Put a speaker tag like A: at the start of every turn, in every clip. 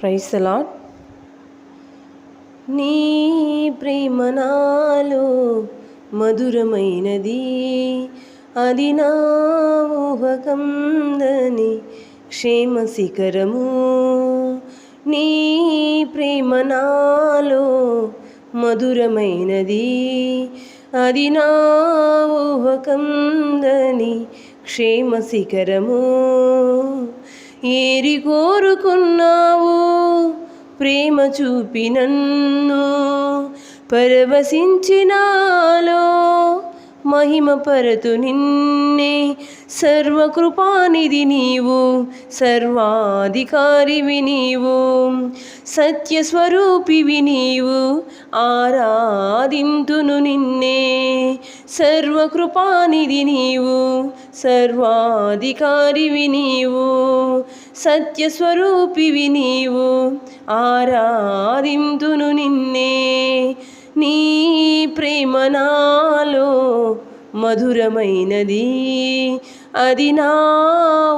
A: Price నీ ప్రేమనాలో మధురమైనది అది నా ఊహకందని క్షేమ శిఖరము. నీ ప్రేమ నాలో మధురమైనది అది నా ఊహకందని క్షేమ శిఖరము. ఏరి కోరుకున్నావు ప్రేమ చూపి నన్ను పరవశించినాలో మహిమపరతు నిన్నే. సర్వకృపానిధి నీవు సర్వాధికారివి నీవు సత్యస్వరూపివి నీవు ఆరాధింతును నిన్నే. సర్వకృపానిధి నీవు సర్వాధికారివి నీవు సత్యస్వరూపివి నీవు ఆరాధింతును నిన్నే. నీ ప్రేమనాలో మధురమైనది. అది నా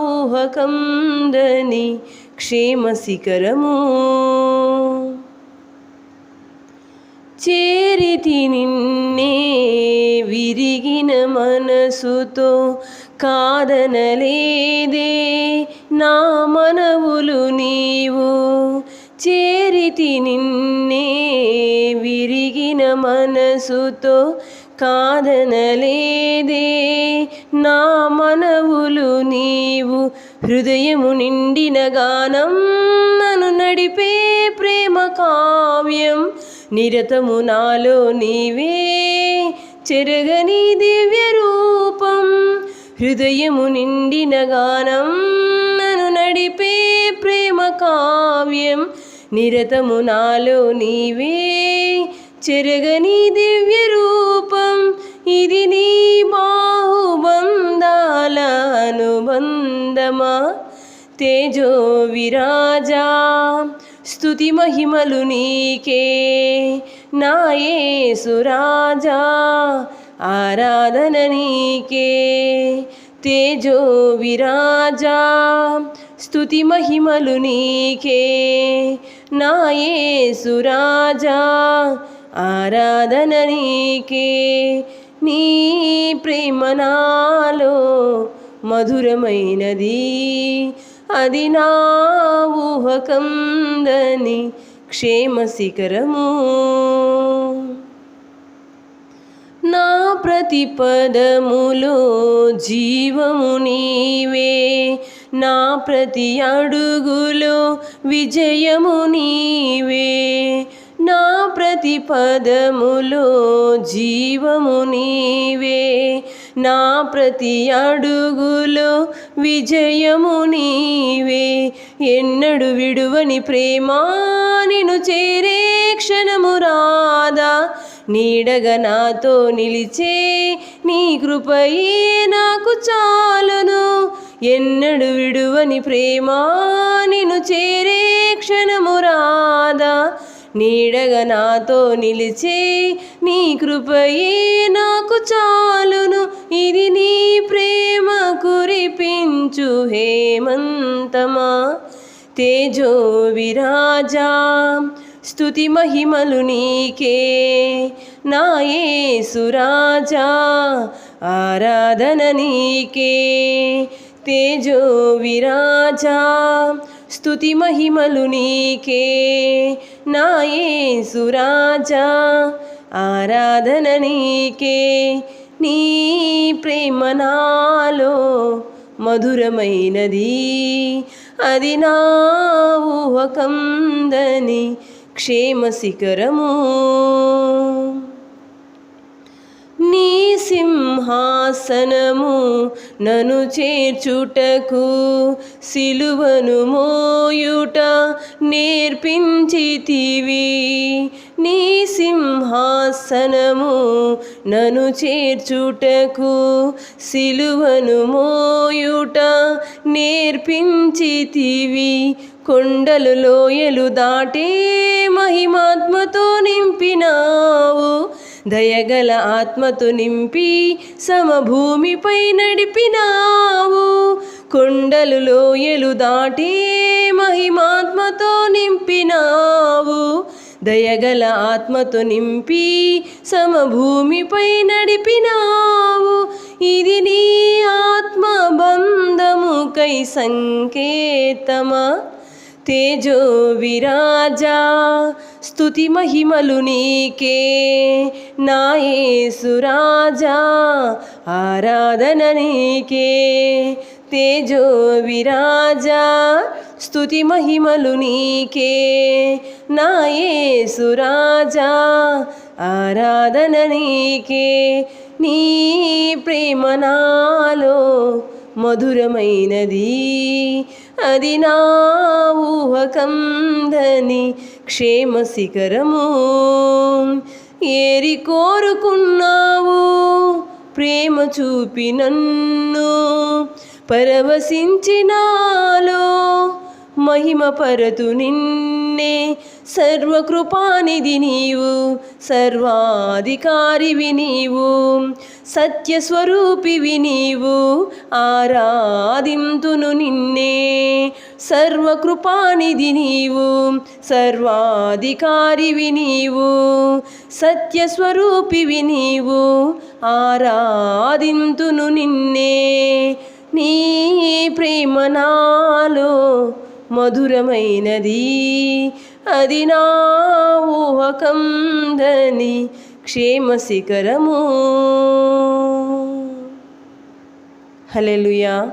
A: ఊహకందని క్షేమ శిఖరము. చేరితి నిన్నే విరిగిన మనసుతో కాదనలేదే నా మనవులు నీవు. చేరితి నిన్నే విరిగిన మనసుతో కాదనలేదే. నా మనవులు నీవు హృదయము నిండిన గానం నన్ను నడిపే ప్రేమ కావ్యం నిరతము నాలో నీవే. చెరగని దివ్య రూపం హృదయము నిండిన గానం నన్ను నడిపే ప్రేమ కావ్యం నిరతము నాలో నీవే. చెరగని దివ్య రూపం తేజో విరాజా స్థుతి మహిమలు నీకే. నాయే సురాజా ఆరాధన నీకే. తేజో విరాజా స్థుతి మహిమలు నీకే. నాయే సురాజా ఆరాధన నీకే. నీ ప్రేమనాలో మధురమైనది అది నా ఊహకందని క్షేమ శిఖరము నా ప్రతి పదములో జీవము నీవే. నా ప్రతి అడుగులో విజయము నీవే. నా ప్రతి పదములో జీవము నీవే. నా ప్రతి అడుగులో విజయము నీవే. ఎన్నడు విడువని ప్రేమ చేరే క్షణము రాదా. నీడగ నాతో నిలిచే నీ కృపయే నాకు చాలును. ఎన్నడు విడువని ప్రేమ చేరే క్షణము రాదా. నీడగ నాతో నిలిచే నీ కృపయే నాకు చాలు ఇది నీ ప్రేమ కురిపించు హేమంతమా? తేజో విరాజా స్థుతి మహిమలు నీకే. నాయే సురాజా ఆరాధన నీకే. తేజో విరాజా స్థుతి మహిమలు నీకే. నాయే సురాజా ఆరాధన నీకే. నీ ప్రేమ నాలో మధురమైనది. అది నా ఊహకందని క్షేమ శిఖరము నీ సింహాసనము నను చేర్చుటకు సిలువను మోయుట నేర్పించితివి. నీ సింహాసనము నను చేర్చుటకు సిలువను మోయుట నేర్పించితివి. కొండలు లోయలు దాటే మహిమాత్మతో నింపినావు. దయగల ఆత్మతో నింపి సమభూమిపై నడిపినావు. కొండలు లోయలు దాటే మహిమాత్మతో నింపినావు. దయగల ఆత్మతో నింపి సమభూమిపై నడిపినావు. ఇది నీ ఆత్మ బంధముకై సంకేతమా? తేజో విరాజా స్థుతి మహిమలు నీకే. నాయేసురాజా ఆరాధన నీకే. తేజో విరాజా స్థుతి మహిమలు నీకే. నాయేసురాజా ఆరాధన నీకే. నీ ప్రేమ నాలో మధురమైనది అది నా ఊహకందని క్షేమ శిఖరము ఏరి కోరుకున్నావు ప్రేమ చూపి నన్ను పరవశించినాలో మహిమ పరతు నిన్నే సర్వకృపానిధి నీవు సర్వాధికారివి నీవు సత్యస్వరూపివి నీవు ఆరాధింతును నిన్నే సర్వకృపానిధి నీవు సర్వాధికారివి నీవు సత్యస్వరూపివి నీవు ఆరాధింతును నిన్నే. నీ ప్రేమ నాలో మధురమైనది. అది నా ఊహకందని క్షేమ శిఖరము. హలెలుయా